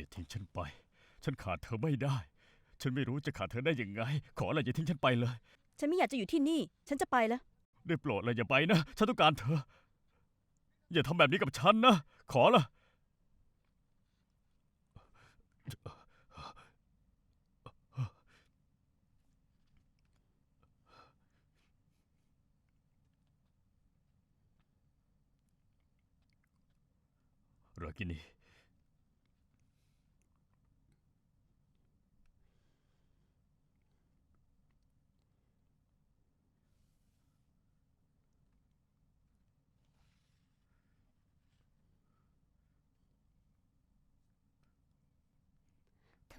อย่าทิ้งฉันไป ฉันขาดเธอไม่ได้ ฉันไม่รู้จะขาดเธอได้ยังไง ขออะไรอย่าทิ้งฉันไปเลย ฉันไม่อยากจะอยู่ที่นี่ ฉันจะไปแล้ว ได้โปรดเลยอย่าไปนะ ฉันต้องการเธอ อย่าทำแบบนี้กับฉันนะ ขอละรากินี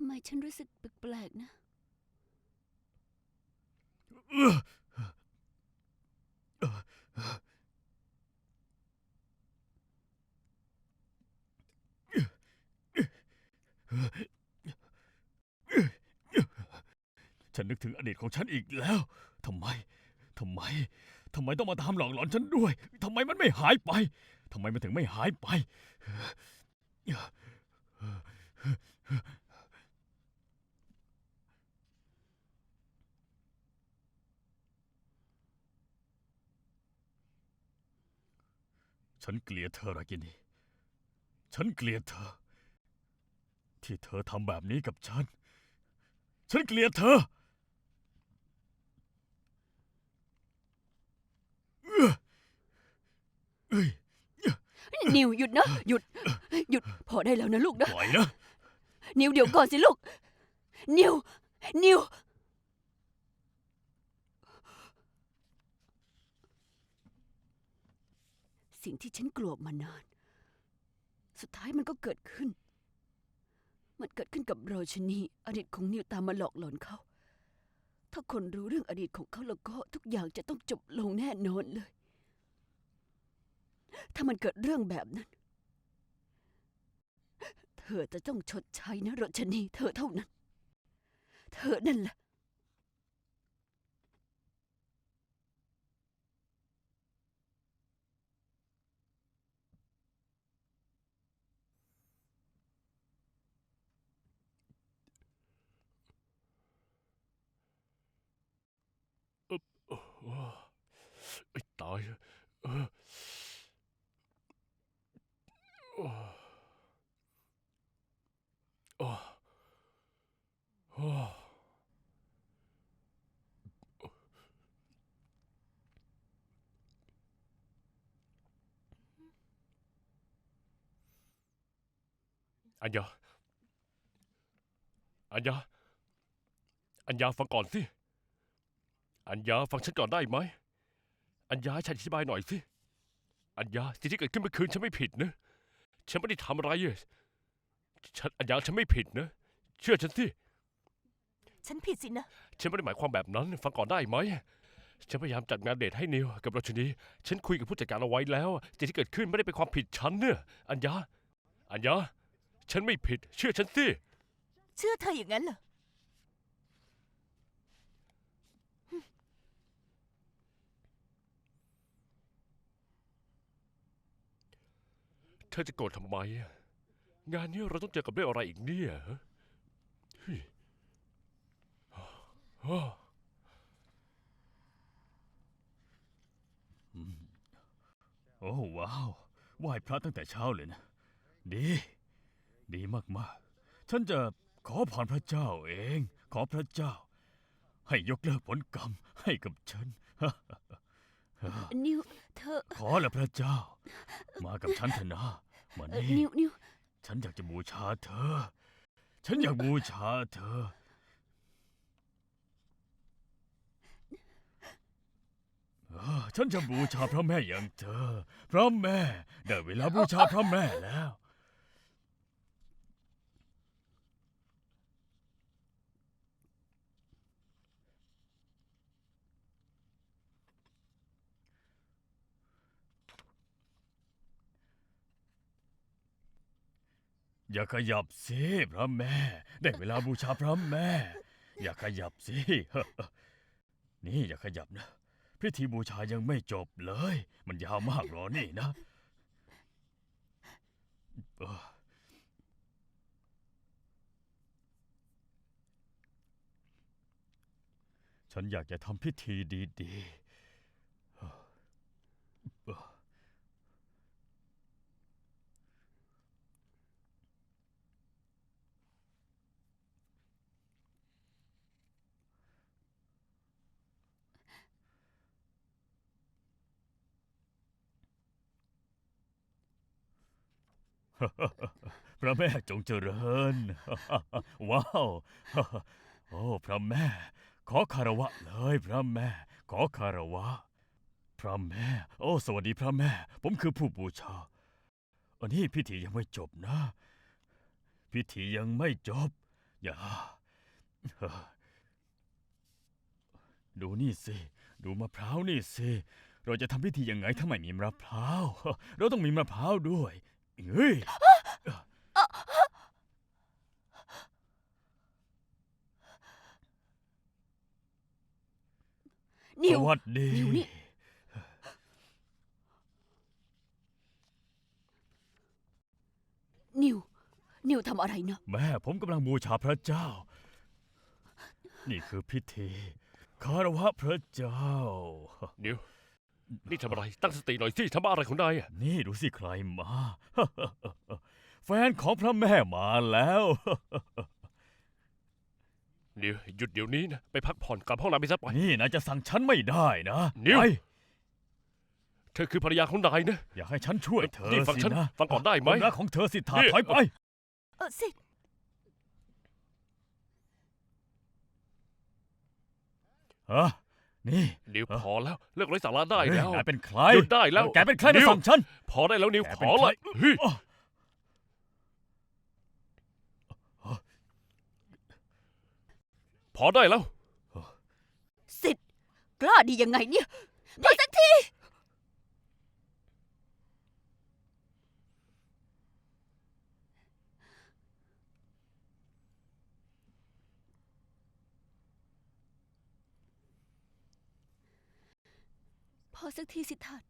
ำไมฉันรู้สึกแปลกๆนะ ฉันนึกถึงอดีตของฉันอีกแล้ว ทำไม ทำไม ทำไมต้องมาตามหลอกหลอนฉันด้วย ทำไมมันไม่หายไป ทำไมมันถึงไม่หายไป ฉันเกลียดเธอรากินี ฉันเกลียดเธอ ที่เธอทำแบบนี้กับฉัน ฉันเกลียดเธอเอื้อเอ้ยนิวหยุดนะ หยุด หยุดพอได้แล้วนะลูกนะ ปล่อยนะ นิวเดี๋ยวก่อนสิลูก นิว นิว สิ่งที่ฉันกลัวมานาน สุดท้ายมันก็เกิดขึ้น มันเกิดขึ้นกับโรชนีอดีตของนิวตามมาหลอกหลอนเขา ถ้าคนรู้เรื่องอดีตของเขาแล้วก็ทุกอย่างจะต้องจบลงแน่นอนเลย ถ้ามันเกิดเรื่องแบบนั้น เธอจะต้องชดใช้นะโรชนี เธอเท่านั้น เธอนั่นแหละ ไอ้ตายเออโอ้โอ้โอ้อัญญา อัญญาอัญญาฟังก่อนสิอัญญาฟังฉันก่อนได้ไหม อัญญาให้ฉันอธิบายหน่อยสิ อัญญาสิ่งที่เกิดขึ้นเมื่อคืนฉันไม่ผิดนะ ฉันไม่ได้ทำอะไรอะฉันอัญญาฉันไม่ผิดนะ เชื่อฉันสิ ฉันผิดสินะ ฉันไม่ได้หมายความแบบนั้น ฟังก่อนได้ไหม ฉันพยายามจัดงานเดทให้นิวกับราชนี ฉันคุยกับผู้จัดการเอาไว้แล้วสิ่งที่เกิดขึ้นไม่ได้เป็นความผิดฉันเนี่ย อัญญา อัญญา ฉันไม่ผิด เชื่อฉันสิ เชื่อเธออย่างนั้นเหรอ อจะโกรธทำไมอะงานนี้เราต้องเจอกับเรื่องอะไรอีกเนี่ยฮะเฮ้ยอ้อโอ้ว้าวไหว้พระตั้งแต่เช้าเลยนะ ดี ดีมากๆ ฉันจะขอพรพระเจ้าเอง ขอพระเจ้า ให้ยกเลิกผลกรรมให้กับฉัน นิวเธอ ขอละพระเจ้า มากับฉันเถอะนะ มาเอ่อนี่นิวนิวฉันอยากจะบูชาเธอ ฉันอยากบูชาเธอ เออฉันจะบูชาพระแม่อย่างเธอ พระแม่ ได้เวลาบูชาพระแม่แล้ว อย่าขยับสิพระแม่ ได้เวลาบูชาพระแม่ อย่าขยับสิ นี่อย่าขยับนะ พิธีบูชายังไม่จบเลย มันยาวมากหรอนี่นะฉันอยากจะทำพิธีดี ๆ พระแม่จงเจริญ ว้าว โอ้ พระแม่ ขอคารวะเลย พระแม่ ขอคารวะ พระแม่ โอ้ สวัสดีพระแม่ ผมคือผู้บูชา อันนี้พิธียังไม่จบนะ พิธียังไม่จบ อย่า ดูนี่สิ ดูมะพร้าวนี่สิ เราจะทำพิธียังไงถ้าไม่มีมะพร้าว เราต้องมีมะพร้าวด้วย เฮ้ยนิสววัสดี นิวนี่ นิว นิวทำอะไรนะ แม่ผมกำลังบูชาพระเจ้า นี่คือพิธี คารวะพระเจ้านิว นี่ทำอะไร ตั้งสติหน่อยสิทำอะไรของนายอะนี่ดูสิใครมา แฟนของพระแม่มาแล้ว นิวหยุดเดี๋ยวนี้นะ ไปพักผ่อนกลับห้องน้ำไปซะไป นี่นะจะสั่งฉันไม่ได้นะนิว ไปเธอคือภรรยาของนายนะ อยากให้ฉันช่วยเธอนี่ฟังสิฉันนะฟังก่อนได้ไหมความรักของเธอสิทานี่ ถอยไป เออสิ ฮะ นี่นิวเอ้อพอแล้วเลิกไร้สาระได้แล้วเฮ้ยนายเป็นใครหยุดได้แล้วแกเป็นใครมานิวสั่งฉัน พอได้แล้วนิวแกขเป็นอเลยใครเฮ้ยอ้อพอได้แล้ว สิทธิ์กล้าดียังไงเนี่ย พอสักที อสักทีสิทธัตถ์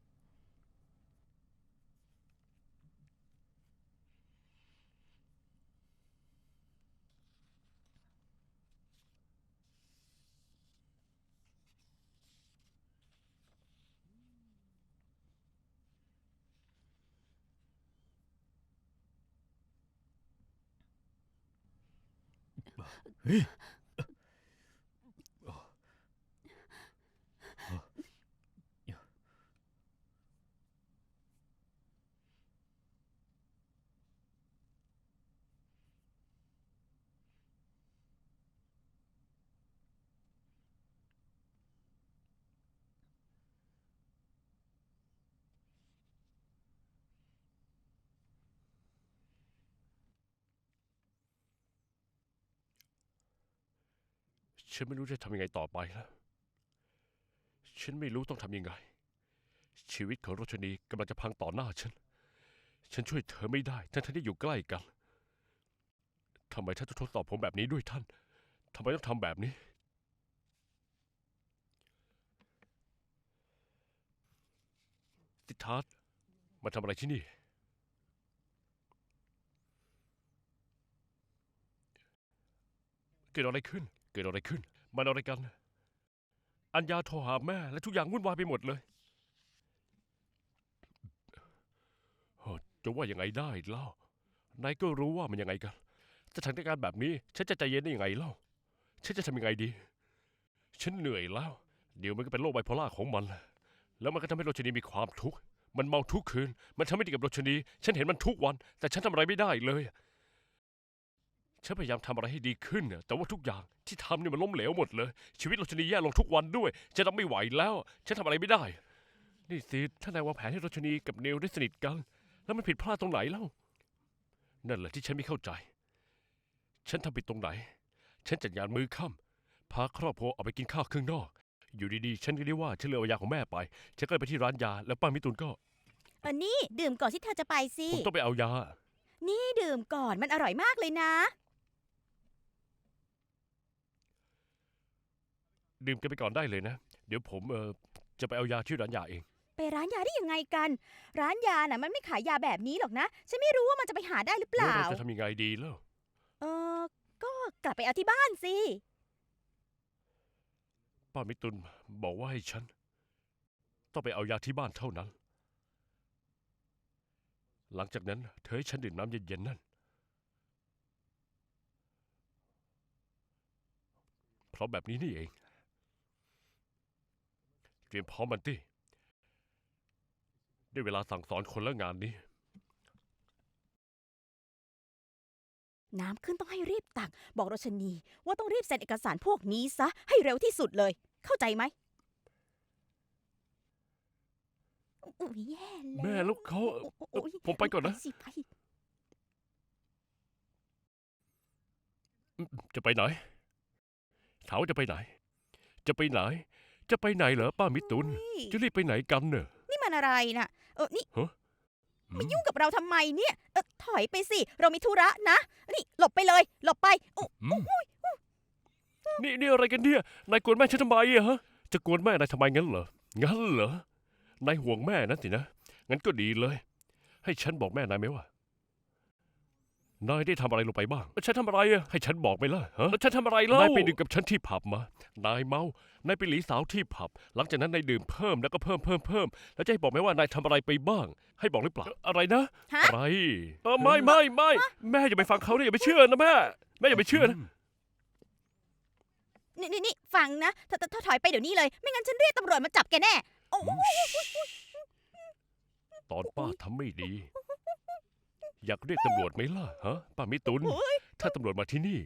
ฉันไม่รู้จะทำยังไงต่อไปแล้ว ฉันไม่รู้ต้องทำยังไง ชีวิตของโรชนีกำลังจะพังต่อหน้าฉัน ฉันช่วยเธอไม่ได้ทั้งที่อยู่ใกล้กันทำไมท่านต้องทดสอบผมแบบนี้ด้วยท่านทำไมต้องทำแบบนี้ สิทธาร์มาทำอะไรที่นี่ เกิดอะไรขึ้น เกิดอะไรขึ้น มันอะไรกัน อัญญาโทรหาแม่ และทุกอย่างวุ่นวายไปหมดเลยโอ้จะว่ายังไงได้เล่านายก็รู้ว่ามันยังไงกันสถานการณ์แบบนี้ ฉันจะใจเย็นได้ยังไงเล่า ฉันจะทำยังไงดี ฉันเหนื่อยแล้ว เดี๋ยวมันก็เป็นโรคไบโพล่าของมัน แล้วมันก็ทำให้โรชนีมีความทุกข์ มันเมาทุกคืน มันทำไม่ดีกับโรชนี ฉันเห็นมันทุกวัน แต่ฉันทำอะไรไม่ได้เลย ฉันพยายามทำอะไรให้ดีขึ้นน่ะแต่ว่าทุกอย่างที่ทำเนี่ยมันล้มเหลวหมดเลย ชีวิตเราชนีแย่ลงทุกวันด้วยฉันรับไม่ไหวแล้ว ฉันทำอะไรไม่ได้ นี่สิถ้านายวางแผนให้รชนีกับเนวได้สนิทกัน แล้วมันผิดพลาดตรงไหนเล่านั่นแหละที่ฉันไม่เข้าใจ ฉันทำผิดตรงไหน ฉันจัดงานมือค่ำพาครอบครัวออกไปกินข้าวข้างนอก อยู่ดีๆ ฉันก็ได้ว่าฉันเลยเอายาของแม่ไป ฉันก็เลยไปที่ร้านยา แล้วป้ามิตุนก็อันนี้ดื่มก่อนที่เธอจะไปสิ ผมต้องไปเอายา นี่ดื่มก่อนมันอร่อยมากเลยนะ ดื่มกันไปก่อนได้เลยนะ เดี๋ยวผมเออจะไปเอายาที่ร้านยาเอง ไปร้านยาได้ยังไงกัน ร้านยาน่ะมันไม่ขายยาแบบนี้หรอกนะ ฉันไม่รู้ว่ามันจะไปหาได้หรือเปแล้วล่าเราจะทำยังไงดีเล่าเออก็กลับไปเอาที่บ้านสิ ป้ามิตุนบอกว่าให้ฉัน ต้องไปเอายาที่บ้านเท่านั้น หลังจากนั้นเธอให้ฉันดื่มน้ำเย็นๆนั่น เพราะแบบนี้นี่เอง เตรียมพร้อมมันติได้เวลาสั่งสอนคนละงานนี้ น้ำขึ้นต้องให้รีบตัก บอกโรชนีว่าต้องรีบเซ็นเอกสารพวกนี้ซะ ให้เร็วที่สุดเลย เข้าใจไหมอุ๊ยแย่แล้วแม่ลูกเขาโอ๊ยผมไปก่อนนะ สิไป จะไปไหนถามว่าจะไปไหน จะไปไหน จะไปไหนเหรอป้ามิตุนเฮ้ยจะรีบไปไหนกันเนอะนี่มันอะไรน่ะเออนี่อืมามยุ่งกับเราทำไมเนี่ยเออถอยไปสิ เรามีธุระนะ นี่หลบไปเลย หลบไปอุ๊ยอืมนี่นี่อะไรกันเนี่ยนายกวนแม่ฉันทำไมอะฮะจะกวนแม่นายทำไมงั้นเหรองั้นเหรอ นายห่วงแม่นะสินะ งั้นก็ดีเลย ให้ฉันบอกแม่นายไหมว่า นายได้ทำอะไรลงไปบ้างแล้วฉันทำอะไรอะให้ฉันบอกไหมล่ะฮะแล้วฉันทำอะไรเล่านายไปดื่มกับฉันที่ผับมา นายเมา นายไปหลีสาวที่ผับ หลังจากนั้นนายดื่มเพิ่มแล้วก็เพิ่มเพิ่มเพิ่ม แล้วจะให้บอกไหมว่านายทำอะไรไปบ้าง ให้บอกหรือเปล่า อะไรนะ ฮะ อะไรเออไม่ไม่ไม่แม่อย่าไปฟังเขานะอย่าไปเชื่อนะแม่ แม่อย่าไปเชื่อนะ นี่นี่นี่ฟังนะถถถถอยไปเดี๋ยวนี้เลย ไม่งั้นฉันเรียกตำรวจมาจับแกแน่ โอ้ตอนป้าทำไม่ดี อยากเรียกตำรวจไหมล่ะฮะป้ามิตุน ถ้าตำรวจมาที่นี่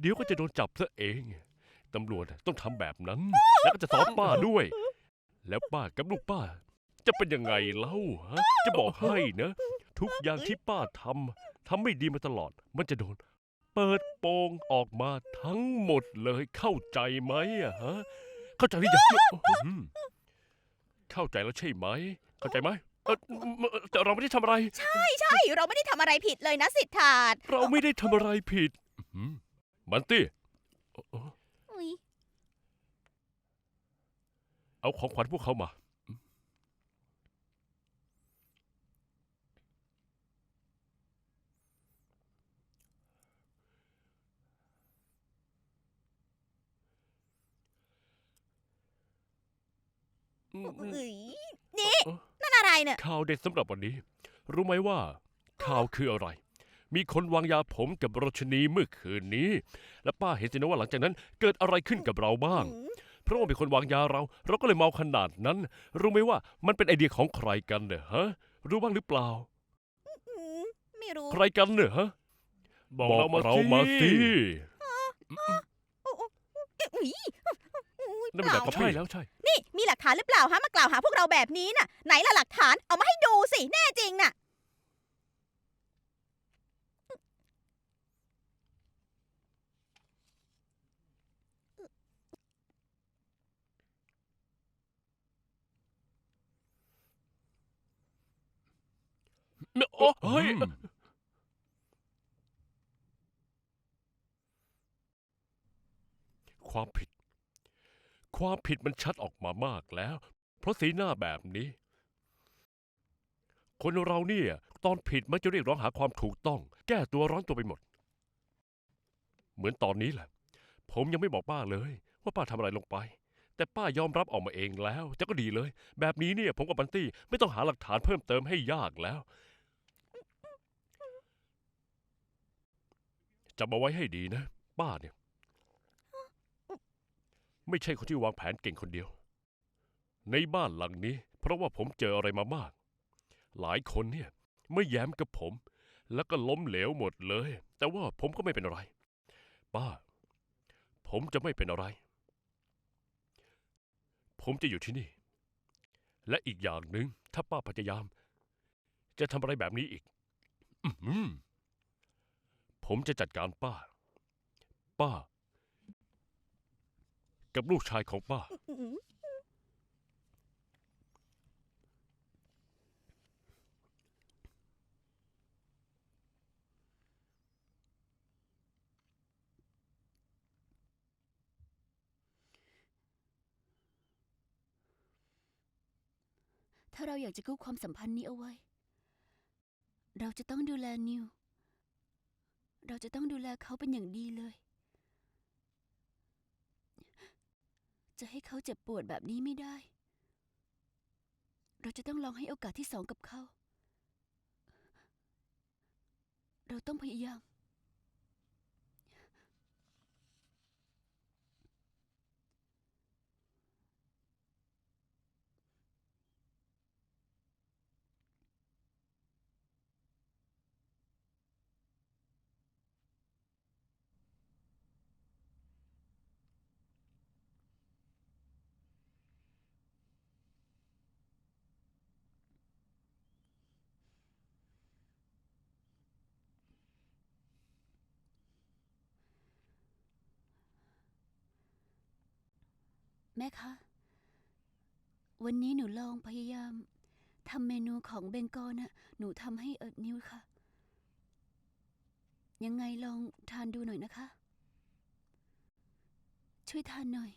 เดี๋ยวก็จะโดนจับซะเองตำรวจต้องทำแบบนั้น แล้วก็จะสอนป้าด้วย แล้วป้ากับลูกป้า จะเป็นยังไงเล่าฮะจะบอกให้นะ ทุกอย่างที่ป้าทำทำไม่ดีมาตลอด มันจะโดน เปิดโปงออกมาทั้งหมดเลยเข้าใจไหมอะฮะเข้าใจหรือยังอืมเข้าใจแล้วใช่ไหม เข้าใจไหม เอ่อแต่เราไม่ได้ทำอะไร ใช่ใช่เราไม่ได้ทำอะไรผิดเลยนะสิทธาตเราไม่ได้ทำอะไรผิดอื้อหือมันตี้เอ่อเอ่ออุ๊ยเอาของขวัญพวกเขามาอืมอืมอุ๊ยนี่ เอ่อนั่น อะไรเนี่ย ข่าวเด็ดสำหรับวันนี้ รู้ไหมว่า ข่าวคืออะไร มีคนวางยาผมกับโรชนีเมื่อคืนนี้ และป้าเห็นสินะว่าหลังจากนั้นเกิดอะไรขึ้นกับเราบ้างอืมเพราะว่ามีคนวางยาเรา เราก็เลยเมาขนาดนั้น รู้ไหมว่ามันเป็นไอเดียของใครกันเนอะฮะ รู้บ้างหรือเปล่าอืมไม่รู้ใครกันเนอะฮะ บอกเรามาเรามาสิ อุ๊ยอุ๊ยนั่นเปเป็นแบล่าบเขาใช่แล้วใช่นี่ มีหลักฐานหรือเปล่าฮะมากล่าวหาพวกเราแบบนี้น่ะ ไหนล่ะหลักฐานเอามาให้ดูสิแน่จริงน่ะ โอ้เฮ้ย อืมความผิด ความผิดมันชัดออกมามากแล้ว เพราะสีหน้าแบบนี้ คนเราเนี่ย ตอนผิดมักจะเรียกร้องหาความถูกต้อง แก้ตัวร้อนตัวไปหมด เหมือนตอนนี้แหละ ผมยังไม่บอกป้าเลย ว่าป้าทำอะไรลงไป แต่ป้ายอมรับออกมาเองแล้วจะก็ดีเลย แบบนี้เนี่ย ผมกับบันตี้ไม่ต้องหาหลักฐานเพิ่มเติมให้ยากแล้วจำเอาไว้ให้ดีนะ ป้าเนี่ย ไม่ใช่คนที่วางแผนเก่งคนเดียว ในบ้านหลังนี้ เพราะว่าผมเจออะไรมามาก หลายคนเนี่ยไม่แย้มกับผม แล้วก็ล้มเหลวหมดเลย แต่ว่าผมก็ไม่เป็นอะไร ป้า ผมจะไม่เป็นอะไร ผมจะอยู่ที่นี่ และอีกอย่างหนึ่งถ้าป้าพยายาม จะทำอะไรแบบนี้อีกอืผมจะจัดการป้า ป้า กับลูกชายของป้า ถ้าเราอยากจะกู้ความสัมพันธ์นี้เอาไว้ เราจะต้องดูแลนิว เราจะต้องดูแลเขาเป็นอย่างดีเลย จะให้เขาเจ็บปวดแบบนี้ไม่ได้ เราจะต้องลองให้โอกาสที่สองกับเขา เราต้องพยายาม แม่คะ วันนี้หนูลองพยายามทำเมนูของเบงกอนะหนูทำให้เอิดนิวค่ะ ยังไงลองทานดูหน่อยนะคะ ช่วยทานหน่อย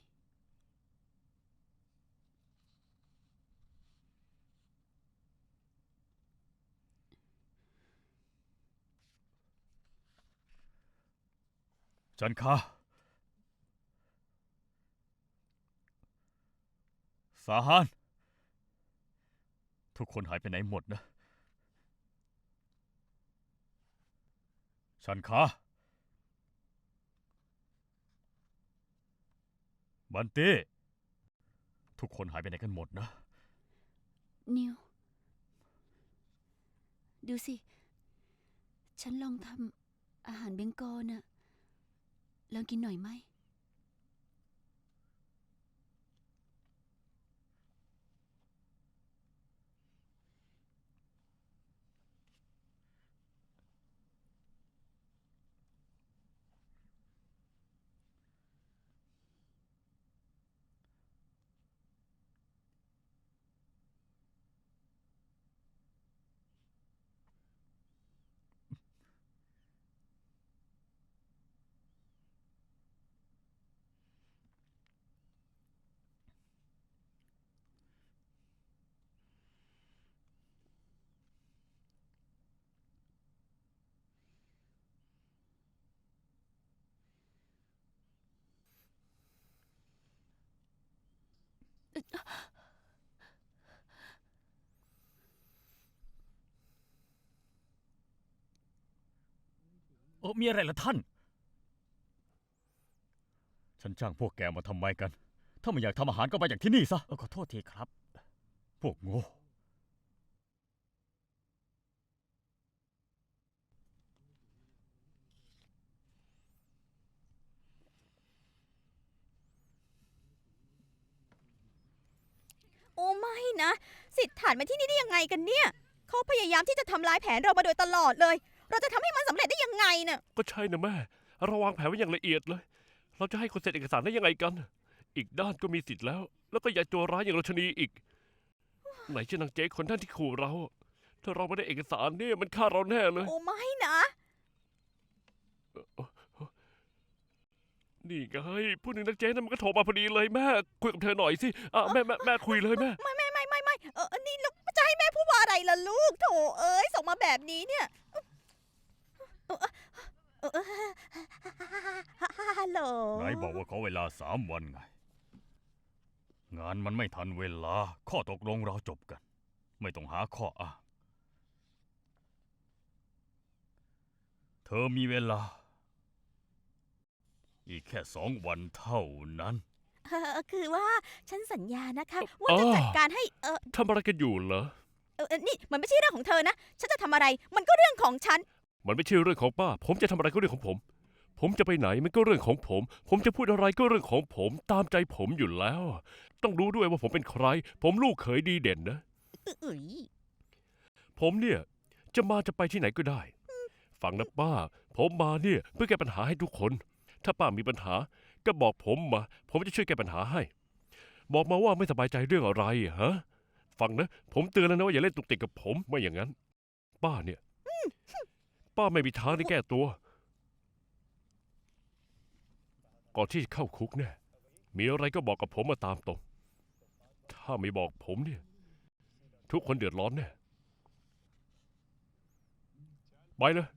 จันคา สาหานทุกคนหายไปไหนหมดนะ ชันคาบันตี้ทุกคนหายไปไหนกันหมดนะ นิว ดูสิ ฉันลองทำอาหารเบงกอลน่ะลองกินหน่อยไหม เออมีอะไรล่ะท่าน ฉันจ้างพวกแกมาทำไมกัน ถ้าไม่อยากทำอาหารก็มาจากที่นี่ซะ เออขอโทษทีครับ พวกโง่ โอ้ ไม่นะ สิทธิ์ฐานมาที่นี่ได้ยังไงกันเนี่ย เขาพยายามที่จะทำลายแผนเรามาโดยตลอดเลย เราจะทำให้มันสำเร็จได้ยังไงน่ะ ก็ใช่นะแม่ เราวางแผนไว้อย่างละเอียดเลย เราจะให้คนเซ็นเอกสารได้ยังไงกัน อีกด้านก็มีสิทธิ์แล้ว แล้วก็อย่าตัวร้ายอย่างราชนีอีก ไหนจะนางเจ๊คนนั้นที่ขู่เรา ถ้าเราไม่ได้เอกสารเนี่ยมันฆ่าเราแน่เลย โอ้ไม่นะ นี่ไงพูดถึงนางเจ๊นั่นมันก็โทรมาพอดีเลยแม่คุยกับเธอหน่อยสิอะแม่แม่แม่คุยเลยแม่ ไม่ไม่ไม่ไม่ไม่เออนี่ลูกจะให้แม่พูดว่าอะไรล่ะลูกโถเอ้ยส่งมาแบบนี้เนี่ยเออเออเออฮัลโหลไหนบอกว่าขอเวลาสามวันไง งานมันไม่ทันเวลา ข้อตกลงเราจบกัน ไม่ต้องหาข้ออ้างเธอมีเวลา อีกแค่สองวันเท่านั้น เออคือว่าฉันสัญญานะคะ ว่าจะจัดการให้เออทำอะไรกันอยู่เหรอ เออเออนี่มันไม่ใช่เรื่องของเธอนะ ฉันจะทำอะไรมันก็เรื่องของฉัน มันไม่ใช่เรื่องของป้า ผมจะทำอะไรก็เรื่องของผม ผมจะไปไหนมันก็เรื่องของผม ผมจะพูดอะไรก็เรื่องของผม ตามใจผมอยู่แล้ว ต้องรู้ด้วยว่าผมเป็นใคร ผมลูกเขยดีเด่นนะ เอ้ยผมเนี่ยจะมาจะไปที่ไหนก็ได้ ฟังนะป้า ผมมาเนี่ยเพื่อแก้ปัญหาให้ทุกคน ถ้าป้ามีปัญหา ก็บอกผมมา ผมจะช่วยแก้ปัญหาให้ บอกมาว่าไม่สบายใจเรื่องอะไรฮะ ฟังนะ ผมเตือนแล้วนะว่าอย่าเล่นตุกติกกับผมไม่อย่างนั้น ป้าเนี่ย ป้าไม่มีทางได้แก้ตัว ก่อนที่จะเข้าคุกเนี่ย มีอะไรก็บอกกับผมมาตามตรง ถ้าไม่บอกผมเนี่ย ทุกคนเดือดร้อนแน่ไปเลย